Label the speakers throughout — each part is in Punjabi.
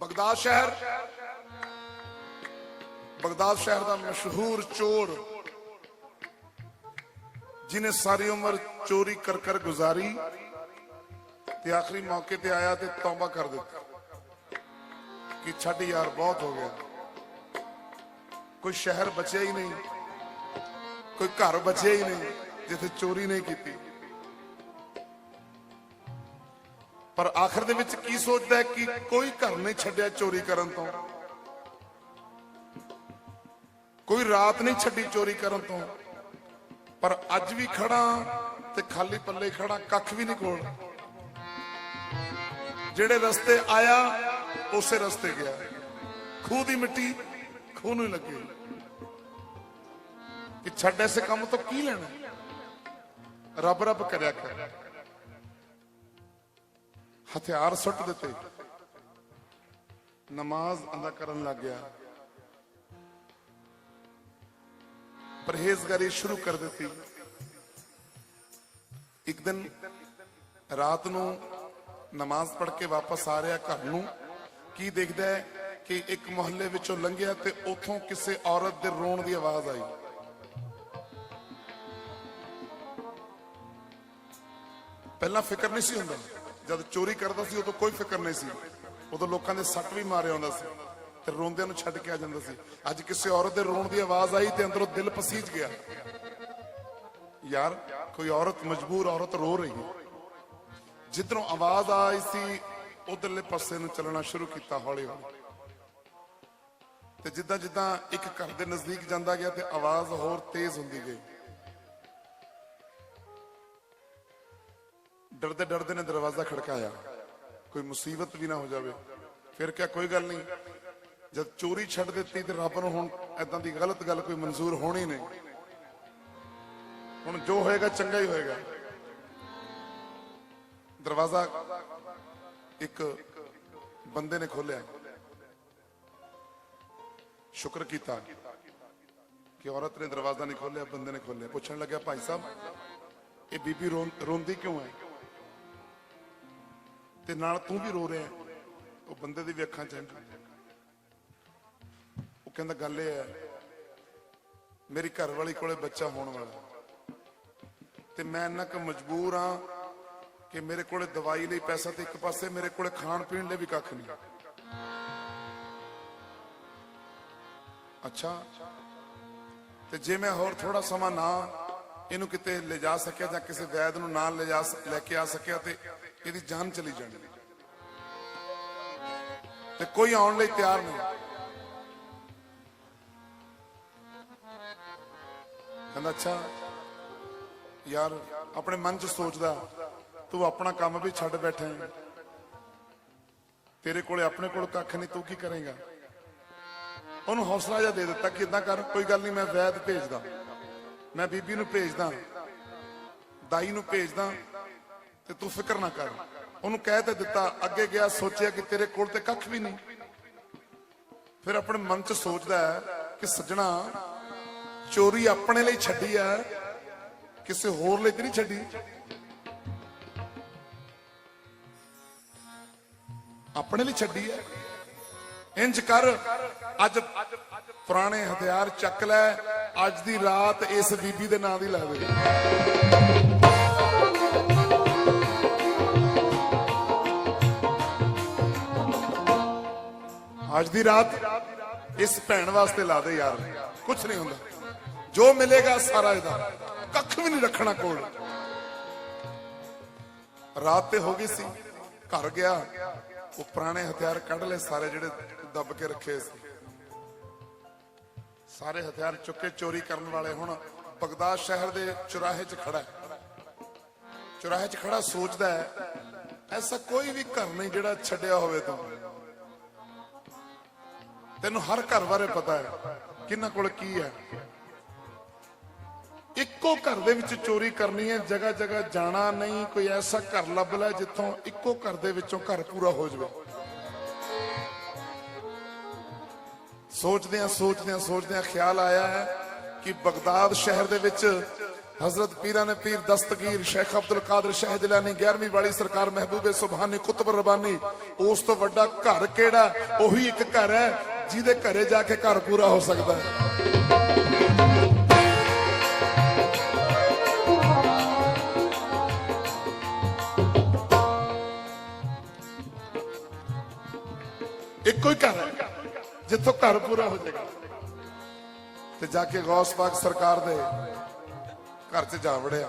Speaker 1: ਬਗਦਾਦ ਸ਼ਹਿਰ। ਬਗਦਾਦ ਸ਼ਹਿਰ ਦਾ ਮਸ਼ਹੂਰ ਚੋਰ ਜਿਨੇ ਸਾਰੀ ਉਮਰ ਚੋਰੀ ਕਰ ਕਰ ਗੁਜ਼ਾਰੀ ਤੇ ਆਖਰੀ ਮੌਕੇ ਤੇ ਆਇਆ ਤੇ ਤੌਬਾ ਕਰ ਦਿੱਤਾ ਕਿ ਛੱਡ ਯਾਰ, ਬਹੁਤ ਹੋ ਗਿਆ। ਕੋਈ ਸ਼ਹਿਰ ਬਚਿਆ ਹੀ ਨਹੀਂ, ਕੋਈ ਘਰ ਬਚਿਆ ਹੀ ਨਹੀਂ, ਜਿੱਥੇ ਚੋਰੀ ਨਹੀਂ ਕੀਤੀ। ਪਰ ਆਖਰ ਦੇ ਵਿੱਚ ਕੀ ਸੋਚਦਾ ਹੈ ਕਿ ਕੋਈ ਘਰ ਨਹੀਂ ਛੱਡਿਆ ਚੋਰੀ ਕਰਨ ਤੋਂ? ਕੋਈ ਰਾਤ ਨਹੀਂ ਛੱਡੀ ਚੋਰੀ ਕਰਨ ਤੋਂ? ਪਰ ਅੱਜ ਵੀ ਖੜਾ ਤੇ ਖਾਲੀ ਪੱਲੇ ਖੜਾ ਕੱਖ ਵੀ ਨਹੀਂ ਕੋਲ। ਜਿਹੜੇ ਰਸਤੇ ਆਇਆ, ਉਸੇ ਰਸਤੇ ਗਿਆ। ਖੂਹ ਦੀ ਮਿੱਟੀ ਖੂਹ ਨੂੰ ਲੱਗੇ। ਕਿ ਛੱਡ ਐਸੇ ਕੰਮ ਤੋਂ ਕੀ ਲੈਣਾ? ਰੱਬ ਰੱਬ ਕਰਿਆ ਕਰ। ਹਥਿਆਰ ਸੁੱਟ ਦਿੱਤੇ। ਨਮਾਜ਼ ਅਦਾ ਕਰਨ ਲੱਗ ਗਿਆ। ਪਰਹੇਜ਼ਗਾਰੀ ਸ਼ੁਰੂ ਕਰ ਦਿੱਤੀ। ਇੱਕ ਦਿਨ ਰਾਤ ਨੂੰ ਨਮਾਜ਼ ਪੜ੍ਹ ਕੇ ਵਾਪਸ ਆ ਰਿਹਾ ਘਰ ਨੂੰ। ਕੀ ਦੇਖਦਾ ਹੈ ਕਿ ਇੱਕ ਮੁਹੱਲੇ ਵਿੱਚੋਂ ਲੰਘਿਆ ਤੇ ਉੱਥੋਂ ਕਿਸੇ ਔਰਤ ਦੇ ਰੋਣ ਦੀ ਆਵਾਜ਼ ਆਈ। ਪਹਿਲਾਂ ਫਿਕਰ ਨਹੀਂ ਸੀ ਹੁੰਦਾ। ਜਦ ਚੋਰੀ ਕਰਦਾ ਸੀ, ਉਦੋਂ ਕੋਈ ਫਿਕਰ ਨਹੀਂ ਸੀ। ਉਦੋਂ ਲੋਕਾਂ ਦੇ ਸੱਟ ਵੀ ਮਾਰਿਆ ਆਉਂਦਾ ਸੀ ਤੇ ਰੋਂਦਿਆਂ ਨੂੰ ਛੱਡ ਕੇ ਆ ਜਾਂਦਾ ਸੀ। ਅੱਜ ਕਿਸੇ ਔਰਤ ਦੇ ਰੋਣ ਦੀ ਆਵਾਜ਼ ਆਈ ਤੇ ਅੰਦਰੋਂ ਦਿਲ ਪਸੀਜ ਗਿਆ। ਯਾਰ, ਕੋਈ ਔਰਤ, ਮਜਬੂਰ ਔਰਤ ਰੋ ਰਹੀ ਹੈ। ਜਿੱਧਰੋਂ ਆਵਾਜ਼ ਆਈ ਸੀ, ਉਧਰਲੇ ਪਾਸੇ ਨੂੰ ਚੱਲਣਾ ਸ਼ੁਰੂ ਕੀਤਾ ਹੌਲੀ ਹੌਲੀ ਤੇ ਜਿੱਦਾਂ ਜਿੱਦਾਂ ਇੱਕ ਘਰ ਦੇ ਨਜ਼ਦੀਕ ਜਾਂਦਾ ਗਿਆ ਤੇ ਆਵਾਜ਼ ਹੋਰ ਤੇਜ਼ ਹੁੰਦੀ ਗਈ। ਡਰਦੇ ਡਰਦੇ ਨੇ ਦਰਵਾਜ਼ਾ ਖੜਕਾਇਆ। ਕੋਈ ਮੁਸੀਬਤ ਵੀ ਨਾ ਹੋ ਜਾਵੇ। ਫਿਰ ਕਿਹਾ, ਕੋਈ ਗੱਲ ਨਹੀਂ। ਜਦ ਚੋਰੀ ਛੱਡ ਦਿੱਤੀ ਤੇ ਰੱਬ ਨੂੰ ਹੁਣ ਐਦਾਂ ਦੀ ਗਲਤ ਗੱਲ ਕੋਈ ਮਨਜ਼ੂਰ ਹੋਣੀ ਨਹੀਂ। ਹੁਣ ਜੋ ਹੋਏਗਾ ਚੰਗਾ ਹੀ ਹੋਏਗਾ। ਦਰਵਾਜ਼ਾ ਇੱਕ ਬੰਦੇ ਨੇ ਖੋਲਿਆ ਸ਼ੁਕਰ ਕੀਤਾ ਕਿ ਔਰਤ ਨੇ ਦਰਵਾਜ਼ਾ ਨਹੀਂ ਖੋਲਿਆ ਬੰਦੇ ਨੇ ਖੋਲਿਆ ਪੁੱਛਣ ਲੱਗਿਆ, ਭਾਈ ਸਾਹਿਬ, ਇਹ ਬੀਬੀ ਰੋਂ- ਰੋਂਦੀ ਕਿਉਂ ਹੈ? ਤੇ ਨਾਲ ਤੂੰ ਵੀ ਰੋ ਰਿਹਾ ਉਹ ਬੰਦੇ ਦੀ ਵੀ ਅੱਖਾਂ ਚ ਉਹ ਕਹਿੰਦਾ, ਗੱਲ ਇਹ ਹੈ, ਮੇਰੀ ਘਰ ਵਾਲੀ ਕੋਲੇ ਬੱਚਾ ਹੋਣ ਵਾਲਾ ਤੇ ਮੈਂ ਇੰਨਾ ਕੁ ਮਜਬੂਰ ਆ ਕਿ ਮੇਰੇ ਕੋਲੇ ਦਵਾਈ ਲਈ ਪੈਸਾ ਤੇ ਇੱਕ ਪਾਸੇ ਮੇਰੇ ਕੋਲੇ ਖਾਣ ਪੀਣ ਲਈ ਵੀ ਕੱਖ ਨਹੀਂ। ਅੱਛਾ। ਤੇ ਜੇ ਮੈਂ ਹੋਰ ਥੋੜਾ ਸਮਾਂ ਨਾ ਇਹਨੂੰ ਕਿਤੇ ਲਿਜਾ ਸਕਿਆ ਜਾਂ ਕਿਸੇ ਵੈਦ ਨੂੰ ਨਾਲ ਲਿਜਾ ਲੈ ਕੇ ਆ ਸਕਿਆ ਤੇ ਇਹਦੀ ਜਾਨ ਚਲੀ ਜਾਣੀ। ਤੇ ਕੋਈ ਆਉਣ ਲਈ ਤਿਆਰ ਨਹੀਂ। ਕਹਿੰਦਾ, ਅੱਛਾ, ਯਾਰ, ਆਪਣੇ ਮਨ 'ਚ ਸੋਚਦਾ, ਤੂੰ ਆਪਣਾ ਕੰਮ ਵੀ ਛੱਡ ਬੈਠਾ ਹੈ। ਤੇਰੇ ਕੋਲੇ ਆਪਣੇ ਕੋਲ ਕੱਖ ਨਹੀਂ, ਤੂੰ ਕੀ ਕਰੇਗਾ? ਉਹਨੂੰ ਹੌਸਲਾ ਜਿਹਾ ਦੇ ਦਿੱਤਾ ਕਿ ਇਦਾਂ ਕਰ, ਕੋਈ ਗੱਲ ਨਹੀਂ, ਮੈਂ ਵੈਦ ਭੇਜਦਾ। ਮੈਂ ਬੀਬੀ ਨੂੰ ਭੇਜਦਾ, ਦਾਈ ਨੂੰ ਭੇਜਦਾ ਤੇ ਤੂੰ ਫਿਕਰ ਨਾ ਕਰ। ਉਹਨੂੰ ਕਹਿ ਤੇ ਦਿੱਤਾ, ਅੱਗੇ ਗਿਆ, ਸੋਚਿਆ ਕਿ ਤੇਰੇ ਕੋਲ ਤੇ ਕੱਖ ਵੀ ਨਹੀਂ। ਫਿਰ ਆਪਣੇ ਮਨ 'ਚ ਸੋਚਦਾ ਹੈ ਕਿ ਸੱਜਣਾ, ਚੋਰੀ ਆਪਣੇ ਲਈ ਛੱਡੀ ਹੈ, ਕਿਸੇ ਹੋਰ ਲਈ ਤੇ ਨਹੀਂ ਛੱਡੀ। ਆਪਣੇ ਲਈ ਛੱਡੀ ਹੈ। ਇੰਜ ਕਰ, ਅੱਜ ਪੁਰਾਣੇ ਹਥਿਆਰ ਚੱਕ ਲੈ, ਅੱਜ ਦੀ ਰਾਤ ਇਸ ਬੀਬੀ ਦੇ ਨਾਂ ਦੀ ਲਾ ਦੇ ਅੱਜ ਦੀ ਰਾਤ ਇਸ ਭੈਣ ਵਾਸਤੇ ਲਾ ਦੇ ਯਾਰ। ਕੁਝ ਨਹੀਂ ਹੁੰਦਾ। ਜੋ ਮਿਲੇਗਾ ਸਾਰਾ ਇਹਦਾ। ਕੱਖ ਵੀ ਨਹੀਂ ਰੱਖਣਾ ਕੋਲ। ਰਾਤ ਤੇ ਹੋ ਗਈ ਸੀ। ਘਰ ਗਿਆ। ਉਹ ਪੁਰਾਣੇ ਹਥਿਆਰ ਕੱਢ ਲਏ ਸਾਰੇ ਜਿਹੜੇ ਦੱਬ ਕੇ ਰੱਖੇ ਸੀ। ਸਾਰੇ ਹਥਿਆਰ ਚੁੱਕੇ ਚੋਰੀ ਕਰਨ ਵਾਲੇ। ਹੁਣ ਬਗਦਾਦ ਸ਼ਹਿਰ ਦੇ ਚੁਰਾਹੇ 'ਚ ਖੜਾ ਹੈ। ਚੁਰਾਹੇ 'ਚ ਖੜਾ ਸੋਚਦਾ ਹੈ, ਐਸਾ ਕੋਈ ਵੀ ਘਰ ਨਹੀਂ ਜਿਹੜਾ ਛੱਡਿਆ ਹੋਵੇ ਤੂੰ। ਤੈਨੂੰ ਹਰ ਘਰ ਬਾਰੇ ਪਤਾ ਹੈ ਕਿੰਨਾ ਕੋਲ ਕੀ ਹੈ। ਇੱਕੋ ਘਰ ਦੇ ਵਿੱਚ ਚੋਰੀ ਕਰਨੀ ਹੈ, ਜਗ੍ਹਾ ਜਗ੍ਹਾ ਜਾਣਾ ਨਹੀਂ, ਕੋਈ ਐਸਾ ਘਰ ਲੱਭ ਲੈ ਜਿੱਥੋਂ ਇੱਕੋ ਘਰ ਦੇ ਵਿੱਚੋਂ ਘਰ ਪੂਰਾ ਹੋ ਜਾਵੇ। ਸੋਚਦੇ ਆ ਸੋਚਦੇ ਆ ਸੋਚਦੇ ਆ ਖਿਆਲ ਆਇਆ ਹੈ ਕਿ ਬਗਦਾਦ ਸ਼ਹਿਰ ਦੇ ਵਿੱਚ ਹਜ਼ਰਤ ਪੀਰਾਂ ਨੇ ਪੀਰ ਦਸਤਗੀਰ ਸ਼ੇਖ ਅਬਦੁਲ ਕਾਦਰ ਸ਼ਾਹ ਜਿਲਾਨੀ 11ਵੀਂ ਵਾਲੀ ਸਰਕਾਰ ਮਹਿਬੂਬੇ ਸੁਭਾਨੀ ਕੁਤਬ ਰਬਾਨੀ, ਉਸ ਤੋਂ ਵੱਡਾ ਘਰ ਕਿਹੜਾ? ਉਹੀ ਇੱਕ ਘਰ ਹੈ ਜਿਹਦੇ ਘਰੇ ਜਾ ਕੇ ਘਰ ਪੂਰਾ ਹੋ ਸਕਦਾ ਇੱਕੋ ਹੀ ਘਰ ਹੈ, ਜਿੱਥੋਂ ਘਰ ਪੂਰਾ ਹੋ ਜਾਏਗਾ। ਤੇ ਜਾ ਕੇ ਗੌਸ ਪਾਕ ਸਰਕਾਰ ਦੇ ਘਰ 'ਚ ਜਾ ਵੜਿਆ।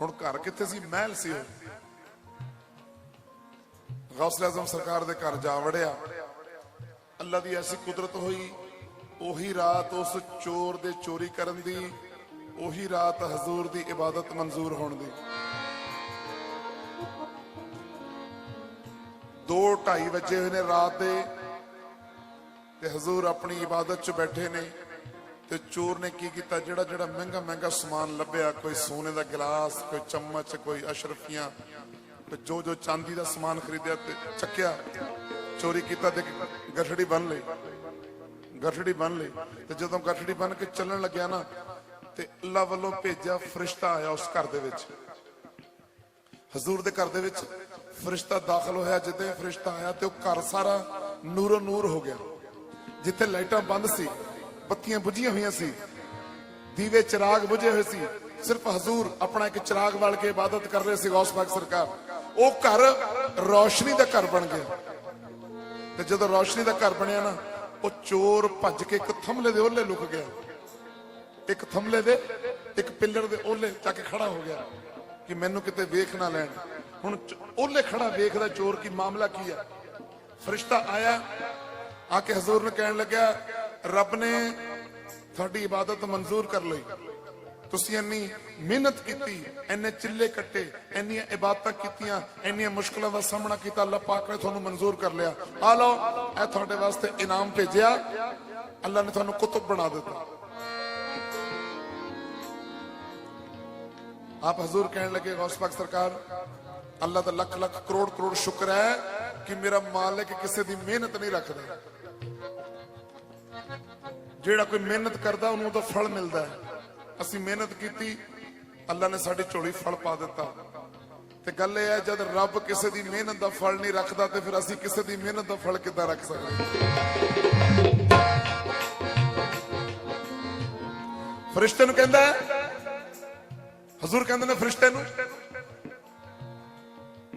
Speaker 1: ਹੁਣ ਘਰ ਕਿੱਥੇ ਸੀ? ਮਹਿਲ ਸੀ ਉਹ। ਗੌਸ ਆਜ਼ਮ ਸਰਕਾਰ ਦੇ ਘਰ ਜਾ ਵੜਿਆ। ਅੱਲਾ ਦੀ ਐਸੀ ਕੁਦਰਤ ਹੋਈ, ਉਹੀ ਰਾਤ ਉਸ ਚੋਰ ਦੇ ਚੋਰੀ ਕਰਨ ਦੀ, ਉਹੀ ਰਾਤ ਹਜ਼ੂਰ ਦੀ ਇਬਾਦਤ ਮਨਜ਼ੂਰ ਹੋਣ ਦੀ। 2:30 ਵਜੇ ਹੋਏ ਨੇ ਰਾਤ ਦੇ, ਤੇ ਹਜ਼ੂਰ ਆਪਣੀ ਇਬਾਦਤ 'ਚ ਬੈਠੇ ਨੇ, ਤੇ ਚੋਰ ਨੇ ਕੀ ਕੀਤਾ? ਜਿਹੜਾ ਜਿਹੜਾ ਮਹਿੰਗਾ ਮਹਿੰਗਾ ਸਮਾਨ ਲੱਭਿਆ, ਕੋਈ ਸੋਨੇ ਦਾ ਗਲਾਸ, ਕੋਈ ਚਮਚ, ਕੋਈ ਅਸ਼ਰਫੀਆਂ, ਤੇ ਜੋ ਜੋ ਚਾਂਦੀ ਦਾ ਸਮਾਨ ਖਰੀਦਿਆ ਤੇ ਚੱਕਿਆ ਚੋਰੀ ਕੀਤਾ ਤੇ ਗਠੜੀ ਬੰਨ ਲਈ। ਗਠੜੀ ਬੰਨ ਲਈ। ਤੇ ਜਦੋਂ ਗਠੜੀ ਬੰਨ ਕੇ ਚੱਲਣ ਲੱਗਿਆ ਨਾ, ਤੇ ਅੱਲਾ ਵੱਲੋਂ ਭੇਜਿਆ ਫਰਿਸ਼ਤਾ ਆਇਆ ਉਸ ਘਰ ਦੇ ਵਿੱਚ। ਹਜ਼ੂਰ ਦੇ ਘਰ ਦੇ ਵਿੱਚ ਫਰਿਸ਼ਤਾ ਦਾਖਲ ਹੋਇਆ ਜਿੱਦੇ ਫਰਿਸ਼ਤਾ ਆਇਆ ਤੇ ਉਹ ਘਰ ਸਾਰਾ ਨੂਰੋ ਨੂਰ ਹੋ ਗਿਆ। ਜਿੱਥੇ ਲਾਈਟਾਂ ਬੰਦ ਸੀ, ਬੱਤੀਆਂ ਬੁਝੀਆਂ ਹੋਈਆਂ ਸੀ, ਦੀਵੇ ਚਿਰਾਗ ਬੁਝੇ ਹੋਏ ਸੀ, ਸਿਰਫ ਹਜ਼ੂਰ ਆਪਣਾ ਇੱਕ ਚਿਰਾਗ ਵਾਲ ਕੇ ਇਬਾਦਤ ਕਰ ਰਹੇ ਸੀ ਗੌਸ ਪਾਕ ਸਰਕਾਰ। ਉਹ ਘਰ ਰੋਸ਼ਨੀ ਦਾ ਘਰ ਬਣ ਗਿਆ। ਤੇ ਜਦੋਂ ਰੌਸ਼ਨੀ ਦਾ ਘਰ ਬਣਿਆ ਨਾ, ਉਹ ਚੋਰ ਭੱਜ ਕੇ ਇੱਕ ਥੰਮਲੇ ਦੇ ਓਲੇ ਲੁਕ ਗਿਆ। ਇੱਕ ਥੰਮਲੇ ਦੇ, ਇੱਕ ਪਿੱਲਰ ਦੇ ਓਲੇ ਚੱਕ ਕੇ ਖੜਾ ਹੋ ਗਿਆ ਕਿ ਮੈਨੂੰ ਕਿਤੇ ਵੇਖ ਨਾ ਲੈਣ। ਹੁਣ ਚ- ਓਲੇ ਖੜਾ ਵੇਖਦਾ ਚੋਰ ਕੀ ਮਾਮਲਾ ਕੀ ਹੈ ਫਰਿਸ਼ਤਾ ਆਇਆ, ਆ ਕੇ ਹਜ਼ੂਰ ਨੂੰ ਕਹਿਣ ਲੱਗਾ ਰੱਬ ਨੇ ਤੁਹਾਡੀ ਇਬਾਦਤ ਮਨਜ਼ੂਰ ਕਰ ਲਈ। ਤੁਸੀਂ ਇੰਨੀ ਮਿਹਨਤ ਕੀਤੀ, ਇੰਨੇ ਚਿੱਲੇ ਕੱਟੇ, ਇੰਨੀਆਂ ਇਬਾਦਤਾਂ ਕੀਤੀਆਂ, ਇੰਨੀਆਂ ਮੁਸ਼ਕਲਾਂ ਦਾ ਸਾਹਮਣਾ ਕੀਤਾ, ਅੱਲਾਹ ਪਾਕ ਨੇ ਤੁਹਾਨੂੰ ਮਨਜ਼ੂਰ ਕਰ ਲਿਆ। ਆ ਲਓ, ਇਹ ਤੁਹਾਡੇ ਵਾਸਤੇ ਇਨਾਮ ਭੇਜਿਆ। ਅੱਲਾਹ ਨੇ ਤੁਹਾਨੂੰ ਕੁਤਬ ਬਣਾ ਦਿੱਤਾ। ਆਪ ਹਜ਼ੂਰ ਕਹਿਣ ਲੱਗੇ, ਗੌਸ ਪਾਕ ਸਰਕਾਰ, ਅੱਲਾਹ ਦਾ ਲੱਖ ਲੱਖ ਕਰੋੜ ਕਰੋੜ ਸ਼ੁਕਰ ਹੈ ਕਿ ਮੇਰਾ ਮਾਲਕ ਕਿਸੇ ਦੀ ਮਿਹਨਤ ਨਹੀਂ ਰੱਖਦਾ। ਜਿਹੜਾ ਕੋਈ ਮਿਹਨਤ ਕਰਦਾ, ਉਹਨੂੰ ਉਹਦਾ ਫਲ ਮਿਲਦਾ ਹੈ। ਅਸੀਂ ਮਿਹਨਤ ਕੀਤੀ ਅੱਲਾ ਨੇ ਸਾਡੀ ਝੋਲੀ ਫਲ ਪਾ ਦਿੱਤਾ। ਤੇ ਗੱਲ ਇਹ ਹੈ, ਜਦ ਰੱਬ ਕਿਸੇ ਦੀ ਮਿਹਨਤ ਦਾ ਫਲ ਨਹੀਂ ਰੱਖਦਾ, ਤੇ ਫਿਰ ਅਸੀਂ ਕਿਸੇ ਦੀ ਮਿਹਨਤ ਦਾ ਫਲ ਕਿੱਦਾਂ ਰੱਖ ਸਕਦੇ? ਫਰਿਸ਼ਤੇ ਨੂੰ ਕਹਿੰਦਾ ਹਜ਼ੂਰ ਕਹਿੰਦੇ ਨੇ ਫਰਿਸ਼ਤੇ ਨੂੰ,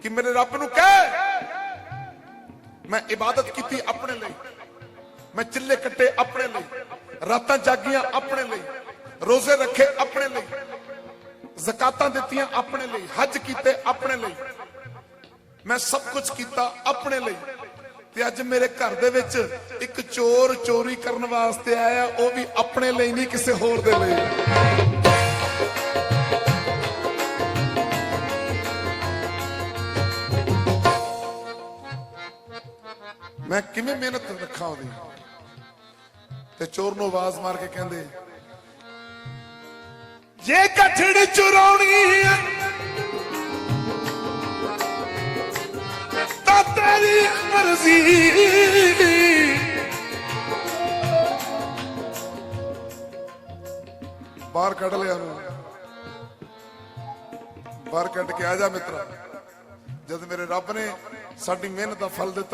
Speaker 1: ਕਿ ਮੇਰੇ ਰੱਬ ਨੂੰ ਕਹਿ, ਮੈਂ ਇਬਾਦਤ ਕੀਤੀ ਆਪਣੇ ਲਈ, ਮੈਂ ਚਿੱਲੇ ਕੱਟੇ ਆਪਣੇ ਲਈ, ਰਾਤਾਂ ਜਾਗੀਆਂ ਆਪਣੇ ਲਈ। ਰੋਜ਼ੇ ਰੱਖੇ ਆਪਣੇ ਲਈ। ਜ਼ਕਾਤਾਂ ਦਿੱਤੀਆਂ ਆਪਣੇ ਲਈ। ਹੱਜ ਕੀਤੇ ਆਪਣੇ ਲਈ। ਮੈਂ ਸਭ ਕੁਝ ਕੀਤਾ ਆਪਣੇ ਲਈ। ਤੇ ਅੱਜ ਮੇਰੇ ਘਰ ਦੇ ਵਿੱਚ ਇੱਕ ਚੋਰ ਚੋਰੀ ਕਰਨ ਵਾਸਤੇ ਆਇਆ, ਉਹ ਵੀ ਆਪਣੇ ਲਈ ਨਹੀਂ, ਕਿਸੇ ਹੋਰ ਦੇ ਲਈ। ਮੈਂ ਕਿਵੇਂ ਮਿਹਨਤ ਰੱਖਾਂ ਉਹਦੀ? ਤੇ ਚੋਰ ਨੂੰ ਆਵਾਜ਼ ਮਾਰ ਕੇ ਕਹਿੰਦੇ ਜੇ ਕਠੜੀ ਚੁਰਾਉਣੀ ਹੈ, ਤਾਂ ਤੇਰੀ ਮਰਜ਼ੀ। ਬਾਹਰ ਕੱਢ ਲਿਆ ਉਹਨੂੰ। ਬਾਹਰ ਕੱਢ ਕੇ ਆ ਜਾ ਮਿੱਤਰਾ। ਜਦ ਮੇਰੇ ਰੱਬ ਨੇ ਸਾਡੀ ਮਿਹਨਤ ਦਾ ਫਲ ਦਿੱਤਾ